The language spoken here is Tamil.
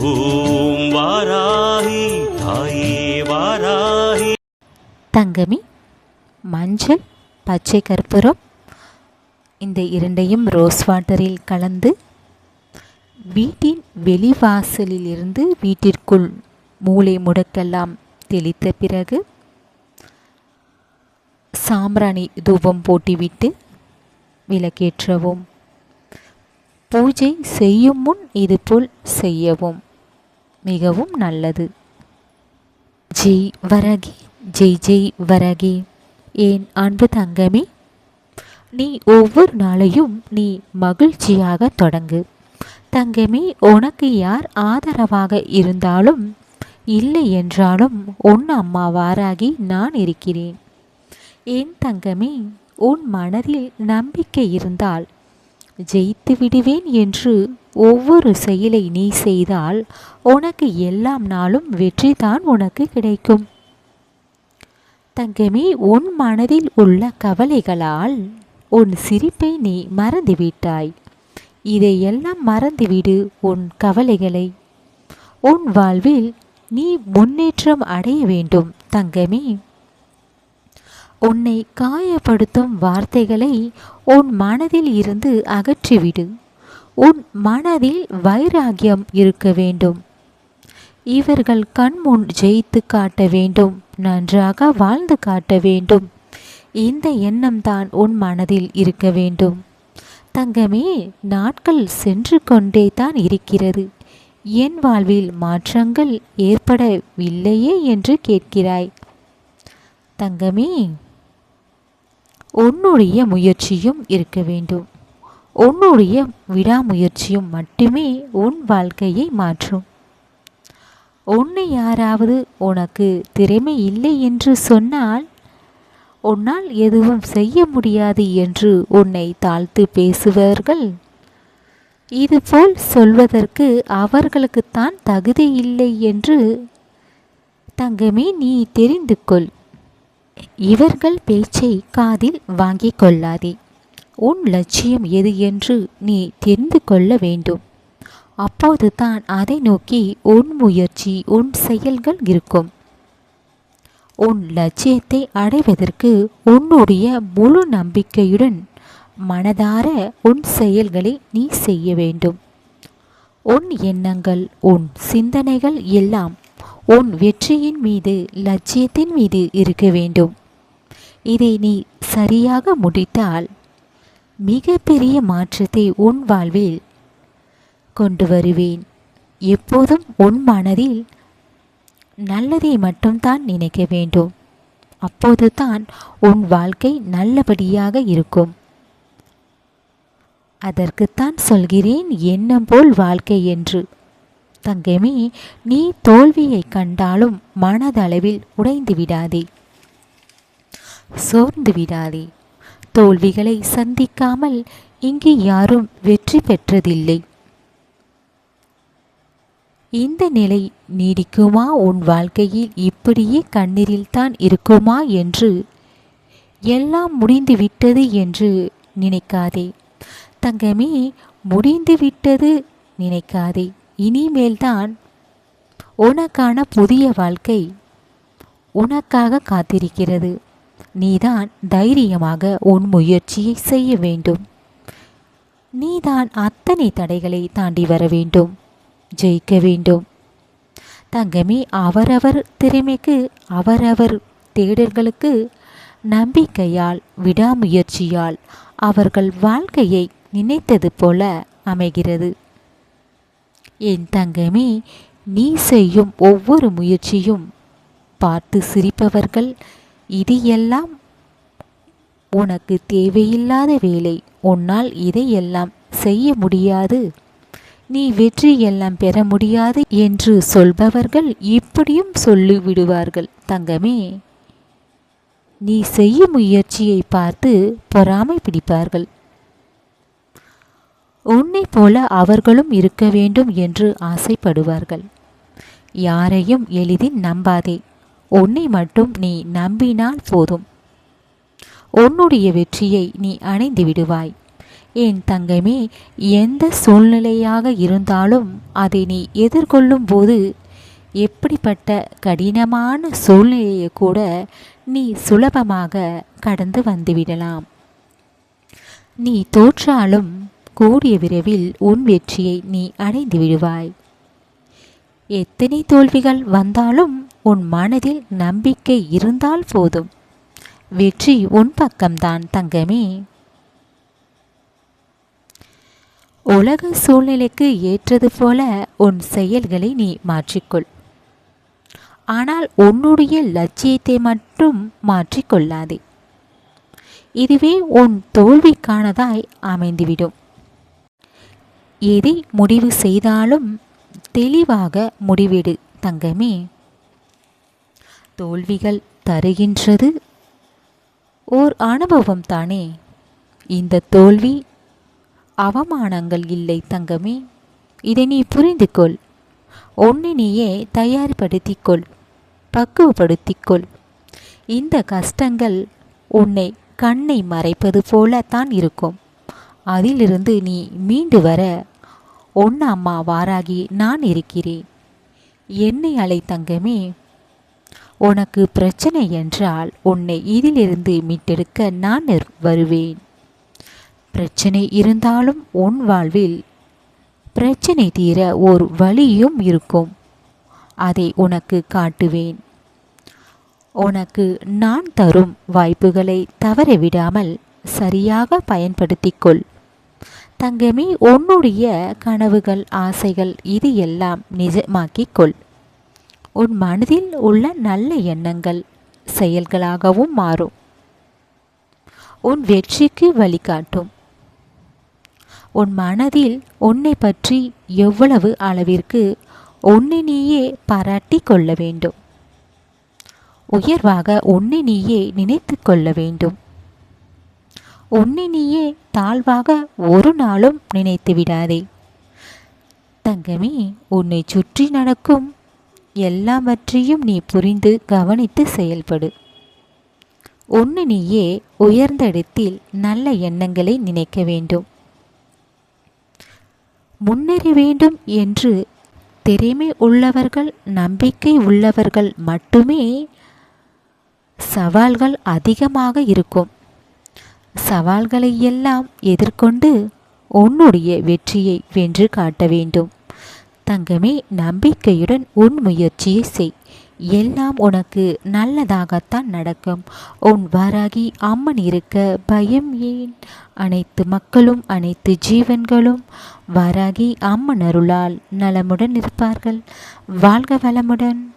ஓம் வாராகி தாயே வாராகி. தங்கமி மஞ்சள் பச்சை கற்பூரம் இந்த இரண்டையும் ரோஸ் வாட்டரில் கலந்து வீட்டின் வெளிவாசலில் இருந்து வீட்டிற்குள் மூளை முடக்கெல்லாம் தெளித்த பிறகு சாம்பிராணி தூபம் போட்டிவிட்டு விளக்கேற்றவும். பூஜை செய்யும் முன் இதுபோல் செய்யவும் மிகவும் நல்லது. ஜெய் வரகி ஜெய் ஜெய் வரகி. ஏன் அன்பு தங்கமே நீ ஒவ்வொரு நாளையும் நீ மகிழ்ச்சியாக தொடங்கு. தங்கமே உனக்கு யார் ஆதரவாக இருந்தாலும் இல்லை என்றாலும் உன் அம்மா வாராகி நான் இருக்கிறேன். என் தங்கமே உன் மனதில் நம்பிக்கை இருந்தால் ஜெயித்து விடுவேன் என்று ஒவ்வொரு செயலை நீ செய்தால் உனக்கு எல்லாம் நாளும் வெற்றிதான் உனக்கு கிடைக்கும். தங்கமே உன் மனதில் உள்ள கவலைகளால் உன் சிரிப்பை நீ மறந்துவிட்டாய். இதையெல்லாம் மறந்துவிடு உன் கவலைகளை. உன் வாழ்வில் நீ முன்னேற்றம் அடைய வேண்டும் தங்கமே. உன்னை காயப்படுத்தும் வார்த்தைகளை உன் மனதில் இருந்து அகற்றிவிடு. உன் மனதில் வைராகியம் இருக்க வேண்டும். இவர்கள் கண்முன் ஜெயித்து காட்ட வேண்டும் நன்றாக வாழ்ந்து காட்ட வேண்டும். இந்த எண்ணம்தான் உன் மனதில் இருக்க வேண்டும். தங்கமே நாட்கள் சென்று கொண்டே தான் இருக்கிறது. என் வாழ்வில் மாற்றங்கள் ஏற்படவில்லையே என்று கேட்கிறாய். தங்கமே உன்னுடைய முயற்சியும் இருக்க வேண்டும். உன்னுடைய விடாமுயற்சியும் மட்டுமே உன் வாழ்க்கையை மாற்றும். உன்னை யாராவது உனக்கு திறமை இல்லை என்று சொன்னால் உன்னால் எதுவும் செய்ய முடியாது என்று உன்னை தாழ்த்து பேசுவார்கள். இதுபோல் சொல்வதற்கு அவர்களுக்குத்தான் தகுதி இல்லை என்று தங்கமே நீ தெரிந்து கொள். இவர்கள் பேச்சை காதில் வாங்கிக் கொள்ளாதே. உன் லட்சியம் எது என்று நீ தெரிந்து கொள்ள வேண்டும். அப்போது தான் அதை நோக்கி உன் முயற்சி உன் செயல்கள் இருக்கும். உன் லட்சியத்தை அடைவதற்கு உன்னுடைய முழு நம்பிக்கையுடன் மனதார உன் செயல்களை நீ செய்ய வேண்டும். உன் எண்ணங்கள் உன் சிந்தனைகள் எல்லாம் உன் வெற்றியின் மீது லட்சியத்தின் மீது இருக்க வேண்டும். இதை நீ சரியாக முடித்தால் மிகப்பெரிய மாற்றத்தை உன் வாழ்வில் கொண்டு வருவேன். எப்போதும் உன் மனதில் நல்லதை மட்டும்தான் நினைக்க வேண்டும். அப்போது தான் உன் வாழ்க்கை நல்லபடியாக இருக்கும். அதற்குத்தான் சொல்கிறேன் எண்ணம் போல் வாழ்க்கை என்று. தங்கமே நீ தோல்வியை கண்டாலும் மனதளவில் உடைந்து விடாதே. சோர்ந்து விடாதே. தோல்விகளை சந்திக்காமல் இங்கு யாரும் வெற்றி பெற்றதில்லை. இந்த நிலை நீடிக்குமா உன் வாழ்க்கையில் இப்படியே கண்ணீரில் தான் இருக்குமா என்று எல்லாம் முடிந்துவிட்டது என்று நினைக்காதே. தங்கமே முடிந்துவிட்டது நினைக்காதே. இனிமேல்தான் உனக்கான புதிய வாழ்க்கை உனக்காக காத்திருக்கிறது. நீதான் தைரியமாக உன் முயற்சியை செய்ய வேண்டும். நீதான் அத்தனை தடைகளை தாண்டி வர வேண்டும். ஜெயிக்க வேண்டும். தங்கமே அவரவர் திறமைக்கு அவரவர் தேடல்களுக்கு நம்பிக்கையால் விடாமுயற்சியால் அவர்கள் வாழ்க்கையை நினைத்தது போல அமைகிறது. என் தங்கமே நீ செய்யும் ஒவ்வொரு முயற்சியும் பார்த்து சிரிப்பவர்கள் இது எல்லாம் உனக்கு தேவையில்லாத வேலை. உன்னால் இதையெல்லாம் செய்ய முடியாது. நீ வெற்றி எல்லாம் பெற முடியாது என்று சொல்பவர்கள் இப்படியும் சொல்லிவிடுவார்கள். தங்கமே நீ செய்யும் முயற்சியை பார்த்து பொறாமை பிடிப்பார்கள். உன்னை போல அவர்களும் இருக்க வேண்டும் என்று ஆசைப்படுவார்கள். யாரையும் எளிதில் நம்பாதே. உன்னை மட்டும் நீ நம்பினால் போதும். உன்னுடைய வெற்றியை நீ அணைந்து விடுவாய். என் தங்கமே எந்த சூழ்நிலையாக இருந்தாலும் அதை நீ எதிர்கொள்ளும் போது எப்படிப்பட்ட கடினமான சூழ்நிலையை கூட நீ சுலபமாக கடந்து வந்துவிடலாம் நீ தோற்றாலும் கூடிய விரைவில் உன் வெற்றியை நீ அடைந்து விடுவாய். எத்தனை தோல்விகள் வந்தாலும் உன் மனதில் நம்பிக்கை இருந்தால் போதும். வெற்றி உன் பக்கம்தான் தங்கமே. உலக சூழ்நிலைக்கு ஏற்றது போல உன் செயல்களை நீ மாற்றிக்கொள். ஆனால் உன்னுடைய லட்சியத்தை மட்டும் மாற்றிக்கொள்ளாதே. இதுவே உன் தோல்விக்கானதாய் அமைந்துவிடும். எதை முடிவு செய்தாலும் தெளிவாக முடிவெடு தங்கமே. தோல்விகள் தருகின்றது. ஓர் அனுபவம் தானே. இந்த தோல்வி அவமானங்கள் இல்லை தங்கமே. இதை நீ புரிந்து கொள் நீயே தயார்படுத்திக்கொள் பக்குவப்படுத்திக்கொள். இந்த கஷ்டங்கள் உன்னை கண்ணை மறைப்பது போல தான் இருக்கும். அதிலிருந்து நீ மீண்டு வர உன் அம்மா வாராகி நான் இருக்கிறேன். என்னை அலை தங்கமே. உனக்கு பிரச்சனை என்றால் உன்னை இதிலிருந்து மீட்டெடுக்க நான் வருவேன். பிரச்சனை இருந்தாலும் உன் வாழ்வில் பிரச்சனை தீர ஒரு வழியும் இருக்கும். அதை உனக்கு காட்டுவேன். உனக்கு நான் தரும் வாய்ப்புகளை தவறவிடாமல் சரியாக பயன்படுத்திக்கொள். தங்கமே உன்னுடைய கனவுகள் ஆசைகள் இது எல்லாம் நிஜமாக்கிக் கொள் உன் மனதில் உள்ள நல்ல எண்ணங்கள் செயல்களாகவும் மாறும். உன் வெற்றிக்கு வழிகாட்டும். உன் மனதில் உன்னை பற்றி எவ்வளவு அளவிற்கு உன்னை நீயே பாராட்டி கொள்ள வேண்டும். உயர்வாக உன்னை நீயே நினைத்து கொள்ள வேண்டும். உன்னை நீயே தாழ்வாக ஒரு நாளும் நினைத்து விடாதே. தங்கமே உன்னை சுற்றி நடக்கும் எல்லாவற்றையும் நீ புரிந்து கவனித்து செயல்படு. உன்னை நீயே உயர்ந்த இடத்தில் நல்ல எண்ணங்களை நினைக்க வேண்டும். முன்னேற வேண்டும் என்று திறமை உள்ளவர்கள் நம்பிக்கை உள்ளவர்கள் மட்டுமே சவால்கள் அதிகமாக இருக்கும். சவால்களை எல்லாம் எதிர்கொண்டு உன்னுடைய வெற்றியை வென்று காட்ட வேண்டும். தங்கமே நம்பிக்கையுடன் உன் முயற்சியை செய். எல்லாம் உனக்கு நல்லதாகத்தான் நடக்கும். உன் வாராகி அம்மன் இருக்க பயம் ஏன்? அனைத்து மக்களும் அனைத்து ஜீவன்களும் வாராகி அம்மன் அருளால் நலமுடன் இருப்பார்கள். வாழ்க வளமுடன்.